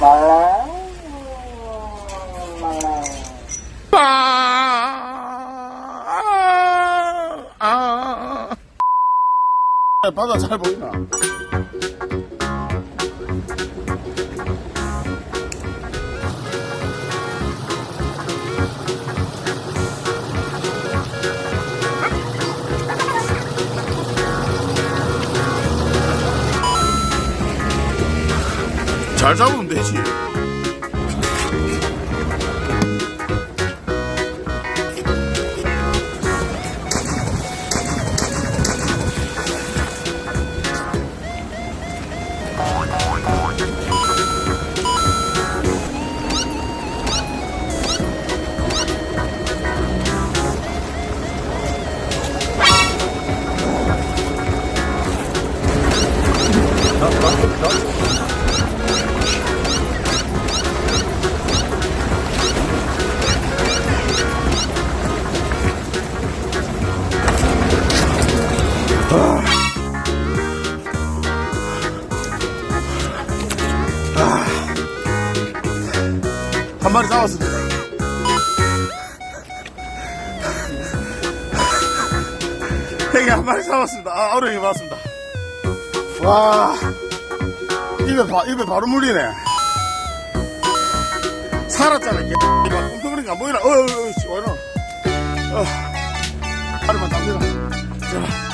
말랑. 아, 아. 바다 잘 보이나? 잘 잡으면 되지. 한 마리 잡았습니다. 형이 한 마리 잡았습니다. 아, 어려이 맞습니다. 와, 입에, 바, 입에 바로 물리네. 살았잖아, 개. 막 웅덩거리가 안 보이나? 어, 어, 어, 씨, 와이나. 어, 하루만 담대라. 자.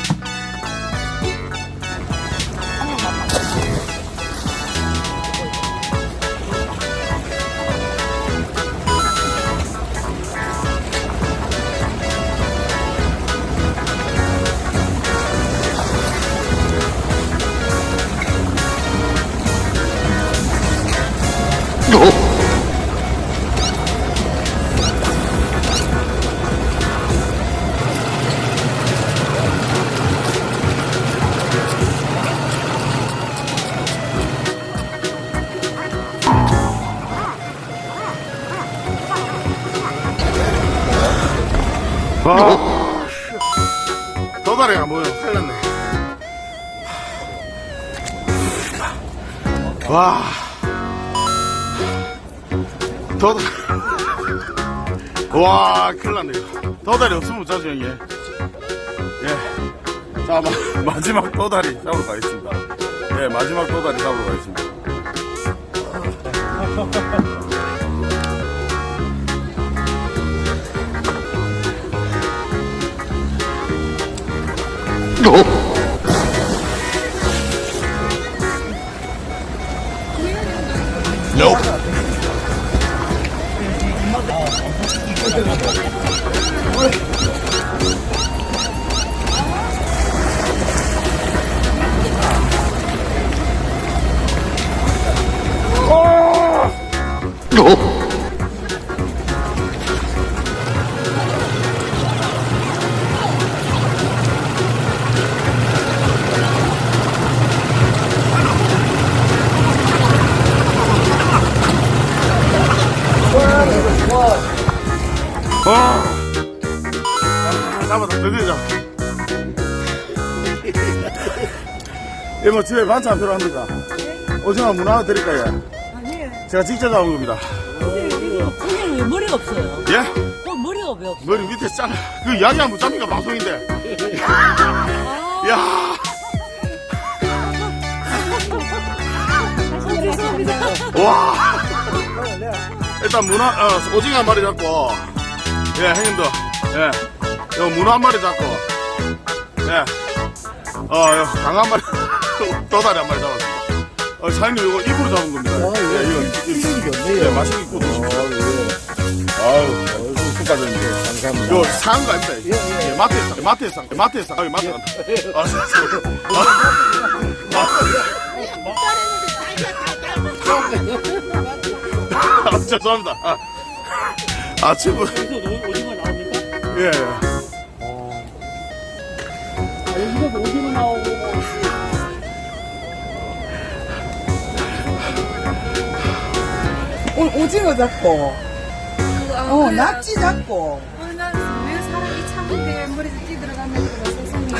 아, 도다리가. 큰일 났네. 와. 도다리. 와, 큰일 났네. 도다리 없으면 못 자죠, 형님. 예. 자, 마, 마지막 도다리 잡으러 가겠습니다. 예, 마지막 도다리 잡으러 가겠습니다. 와. 아, 드디어 잡았다. 이모 집에 반찬 필요합니까? 오징어 문어 드릴까요? 제가 직접 잡은 겁니다. 선생님 왜 머리가 없어요? 예? 어, 머리가 왜 없어요? 머리 밑에 짠. 그 이야기 한번 잡니까, 방송인데. 야 죄송합니다. 와. 일단 문어, 어, 오징어 한 마리 잡고, 예, 형님도, 예, 요 문어 한 마리 잡고, 예, 어, 요강한 마리, 도다리 한 마리 잡았습 어, 사장님 이거 입으로 잡은 겁니다. 예, 이거, 이거, 예, 맛있게 구워 드십시오. 아유, 축하드립니다. 감사합니다. 요, 사한 거 아닙니다. 예, 예, 마트에 상, 마트에 상, 마트에 상, 아, 마트에 상. 아, 아, 죄송합니다. 아, 아 친구. 여기서 오징어 나옵니까? 예. 오, 오징어 잡고, 어, 낙지 잡고. 어, 난왜 사람이 참는데 머리에 찌 들어갔는지 세상에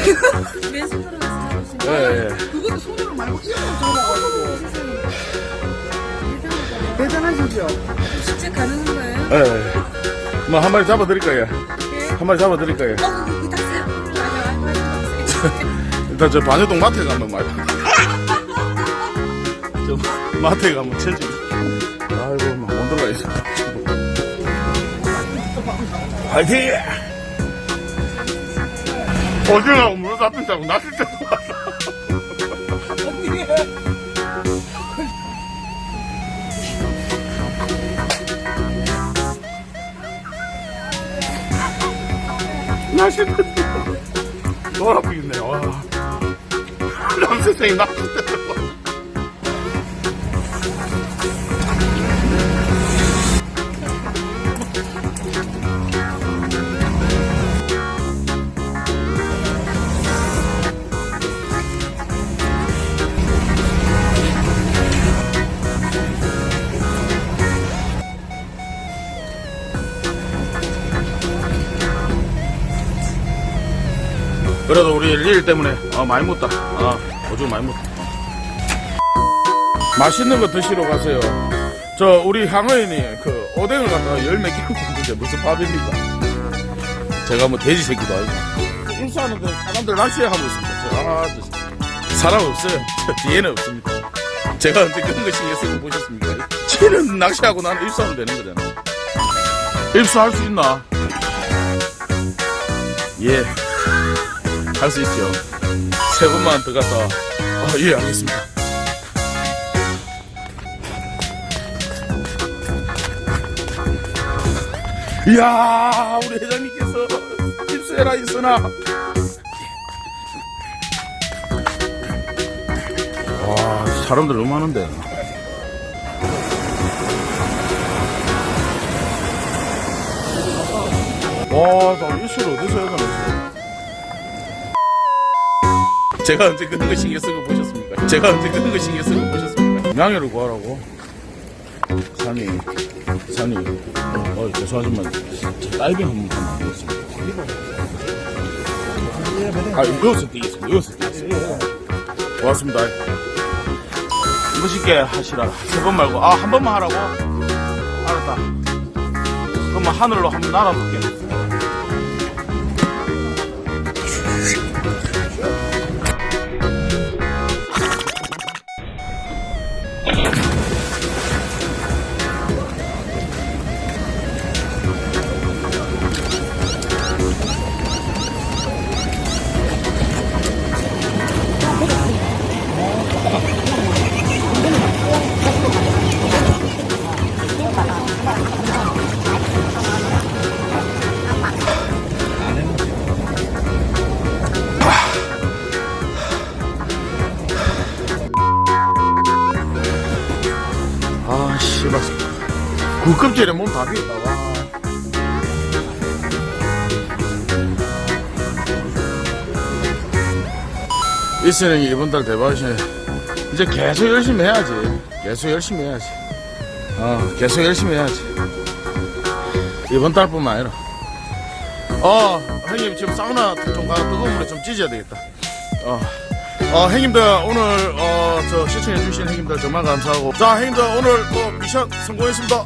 왼손으로 가서 잡으시면 예, 예. 그것도 손으로 말고 입으로 잡아가지고. 세상에 가능하죠? 실제 가능한 거예요? 예. 뭐한 마리 잡아드릴까요? 예. 한 마리 잡아드릴까요? 어, 이 닭살. 아니요, 아니요, 일단 저 반여동 마트에 가면 말이야. 저 마트에 가면 체지. 화이팅! 오징어 물 잡힌다고 낚을 때도 왔어. 낚을 때도 놀아보겠네, 와. 남 선생님 낚을 때 그래도 우리 일 때문에 어, 많이 묻다. 어, 오줌 많이 묻다. 맛있는 거 드시러 가세요. 저 우리 향어인이 그 오뎅을 갖다가 열몇 개 먹는데 무슨 밥입니까? 제가 뭐 돼지 새끼도 아니고 인수하는데 사람들 낚시하고 있습니다. 저, 아, 저, 사람 없어요. 저 뒤에는 없습니다. 제가 언제 거 신경 쓰고 보셨습니까? 쟤는 낚시하고 나는 입수하면 되는 거잖아. 입수할 수 있나? 예. 할수 있죠. 세 번만 더 갔다. 아, 예, 알겠습니다. 이야, 우리 회장님께서 입수해라, 있으나. 와, 사람들 너무 많은데. 와, 나 입수를 어디서 되나, 제가 언제 그런 거 신경 쓰고 보셨습니까? 제가 언제 그런 거 신경 쓰고 보셨습니까? 양해를 구하라고. 산이, 산이, 어, 어 죄송하지만, 저 다이빙 한번 하면 안 되겠습니까? 아, 여기서 뛰겠습니다. 여기서 뛰겠습니다. 고맙습니다. 멋있게 하시라. 세 번 말고, 아, 한 번만 하라고? 알았다. 그러면 하늘로 한번 날아볼게. 굴껍질에 몸 다 비었다, 와. 이스는 이번 달 대박이시네. 이제 계속 열심히 해야지. 계속 열심히 해야지. 어, 계속 열심히 해야지. 이번 달뿐만 아니라. 어, 형님 지금 사우나 좀 가서 뜨거운 물에 좀 찢어야 되겠다. 어. 어, 형님들 오늘 어, 저 시청해 주신 형님들 정말 감사하고 자 형님들 오늘 또 미션 성공했습니다